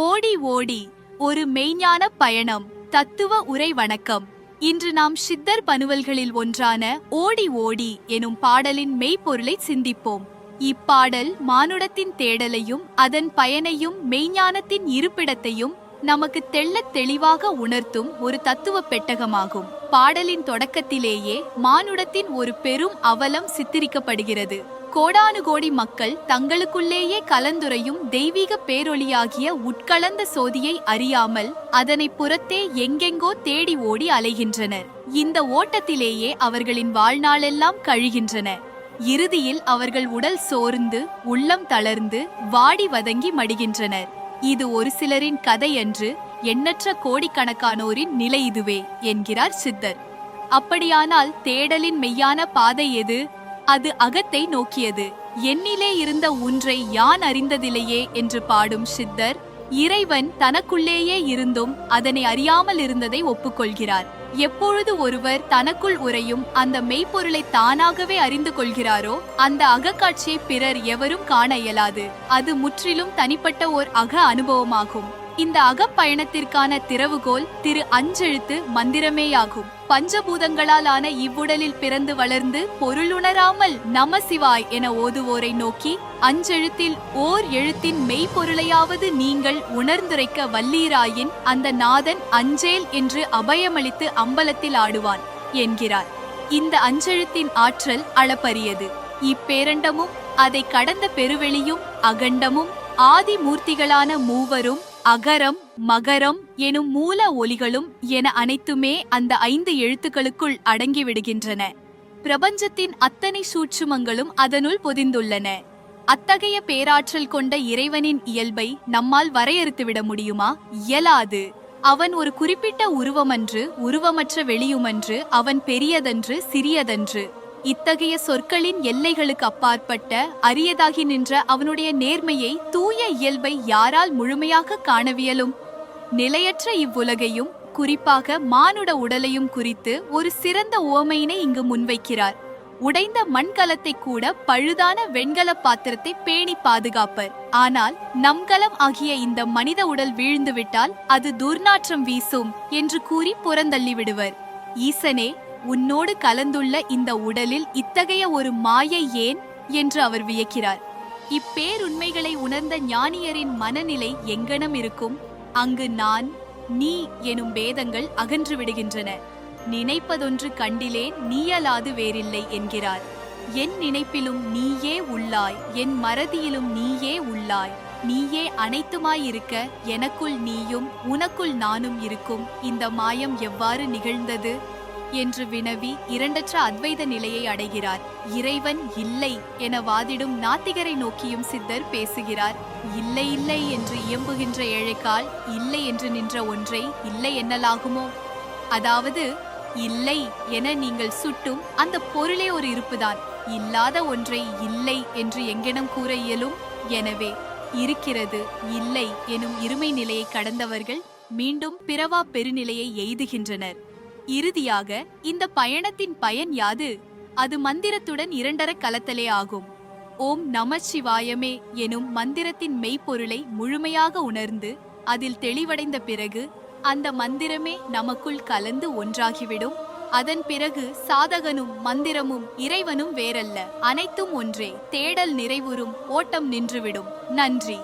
ஓடி ஓடி ஒரு மெய்ஞான பயணம் தத்துவ உரை வணக்கம். இன்று நாம் சித்தர் பனுவல்களில் ஒன்றான ஓடி ஓடி எனும் பாடலின் மெய்ப்பொருளை சிந்திப்போம். இப்பாடல் மானுடத்தின் தேடலையும் அதன் பயனையும் மெய்ஞானத்தின் இருப்பிடத்தையும் நமக்கு தெள்ளத் தெளிவாக உணர்த்தும் ஒரு தத்துவ பெட்டகமாகும். பாடலின் தொடக்கத்திலேயே மானுடத்தின் ஒரு பெரும் அவலம் சித்தரிக்கப்படுகிறது. கோடானு கோடி மக்கள் தங்களுக்குள்ளேயே கலந்துரையும் தெய்வீக பேரொளியாகிய உட்கலந்த சோதியை அறியாமல் அதனை புறத்தே எங்கெங்கோ தேடி ஓடி அலைகின்றனர். இந்த ஓட்டத்திலேயே அவர்களின் வாழ்நாளெல்லாம் கழிகின்றன. இறுதியில் அவர்கள் உடல் சோர்ந்து உள்ளம் தளர்ந்து வாடி வதங்கி மடிகின்றனர். இது ஒரு சிலரின் கதை என்று எண்ணற்ற கோடிக்கணக்கானோரின் நிலை இதுவே என்கிறார் சித்தர். அப்படியானால் தேடலின் மெய்யான பாதை எது? அது அகத்தை நோக்கியது. என்னிலே இருந்த ஒன்றை யான் அறிந்ததிலேயே என்று பாடும் சித்தர் இறைவன் தனக்குள்ளேயே இருந்தும் அதனை அறியாமல் இருந்ததை ஒப்புக்கொள்கிறார். எப்பொழுது ஒருவர் தனக்குள் உறையும் அந்த மெய்ப்பொருளை தானாகவே அறிந்து கொள்கிறாரோ அந்த அகக்காட்சியை பிறர் எவரும் காண இயலாது. அது முற்றிலும் தனிப்பட்ட ஓர் அக அனுபவமாகும். இந்த அகப்பயணத்திற்கான திறவுகோல் திரு அஞ்செழுத்து மந்திரமேயாகும். பஞ்சபூதங்களால் ஆன இவ்வுடலில் பிறந்து வளர்ந்து பொருளுணராமல் நம சிவாய் என ஓதுவோரை நோக்கி அஞ்செழுத்தில் ஓர் எழுத்தின் மெய்ப்பொருளையாவது நீங்கள் உணர்ந்துரைக்க வல்லீராயின் அந்த நாதன் அஞ்சேல் என்று அபயமளித்து அம்பலத்தில் ஆடுவான் என்கிறார். இந்த அஞ்செழுத்தின் ஆற்றல் அளப்பரியது. இப்பேரண்டமும் அதை கடந்த பெருவெளியும் அகண்டமும் ஆதி மூர்த்திகளான மூவரும் அகரம் மகரம் எனும் மூல ஒலிகளும் என அனைத்துமே அந்த ஐந்து எழுத்துக்களுக்குள் அடங்கிவிடுகின்றன. பிரபஞ்சத்தின் அத்தனை சூட்சுமங்களும் அதனுள் பொதிந்துள்ளன. அத்தகைய பேராற்றல் கொண்ட இறைவனின் இயல்பை நம்மால் வரையறுத்துவிட முடியுமா? இயலாது. அவன் ஒரு குறிப்பிட்ட உருவமன்று உருவமற்ற வெளியுமன்று அவன் பெரியதன்று சிறியதன்று. இத்தகைய சொற்களின் எல்லைகளுக்கு அப்பாற்பட்ட அரியதாகி நின்ற அவனுடைய நேர்மையை தூய இயல்பை யாரால் முழுமையாக காணவியலும்? நிலையற்ற இவ்வுலகையும் குறிப்பாக மானுட உடலையும் குறித்து ஒரு சிறந்த உவமையினை இங்கு முன்வைக்கிறார். உடைந்த மண்கலத்தை கூட பழுதான வெண்கல பாத்திரத்தை பேணி பாதுகாப்பர். ஆனால் நம்கலம் ஆகிய இந்த மனித உடல் வீழ்ந்துவிட்டால் அது துர்நாற்றம் வீசும் என்று கூறி புறந்தள்ளி விடுவர் ஈசனே உன்னோடு கலந்துள்ள இந்த உடலில் இத்தகைய ஒரு மாயை ஏன்? என்று அவர் வியக்கிறார். இப்பேருண்மைகளை உணர்ந்த ஞானியரின் மனநிலை எங்கனம் இருக்கும்? அங்கு நான் நீ எனும் பேதங்கள் அகன்று விடுகின்றன. நினைப்பதொன்று கண்டிலே நீயலாது வேறில்லை என்கிறார். என் நினைப்பிலும் நீயே உள்ளாய் என் மறதியிலும் நீயே உள்ளாய். நீயே அனைத்துமாயிருக்க எனக்குள் நீயும் உனக்குள் நானும் இருக்கும். இந்த மாயம் எவ்வாறு நிகழ்ந்தது? என்று வினவி இரண்டற்ற அத்வைத நிலையை அடைகிறார். இறைவன் இல்லை என வாதிடும் நாத்திகரை நோக்கியும் சித்தர் பேசுகிறார். இல்லை இல்லை என்று இயம்புகின்ற ஏழைக்கால் இல்லை என்று நின்ற ஒன்றை இல்லை என்னலாகுமோ? அதாவது இல்லை என நீங்கள் சுட்டும் அந்த பொருளே ஒரு இருப்புதான். இல்லாத ஒன்றை இல்லை என்று எங்கெனம் கூற இயலும்? எனவே இருக்கிறது இல்லை எனும் இருமை நிலையை கடந்தவர்கள் மீண்டும் பிறவா பெருநிலையை எய்துகின்றனர். இறுதியாக இந்த பயணத்தின் பயன் யாது? அது மந்திரத்துடன் இரண்டர கலத்தலே ஆகும். ஓம் நம சிவாயமே எனும் மந்திரத்தின் மெய்ப்பொருளை முழுமையாக உணர்ந்து அதில் தெளிவடைந்த பிறகு அந்த மந்திரமே நமக்குள் கலந்து ஒன்றாகிவிடும். அதன் பிறகு சாதகனும் மந்திரமும் இறைவனும் வேறல்ல. அனைத்தும் ஒன்றே. தேடல் நிறைவுறும். ஓட்டம் நின்றுவிடும். நன்றி.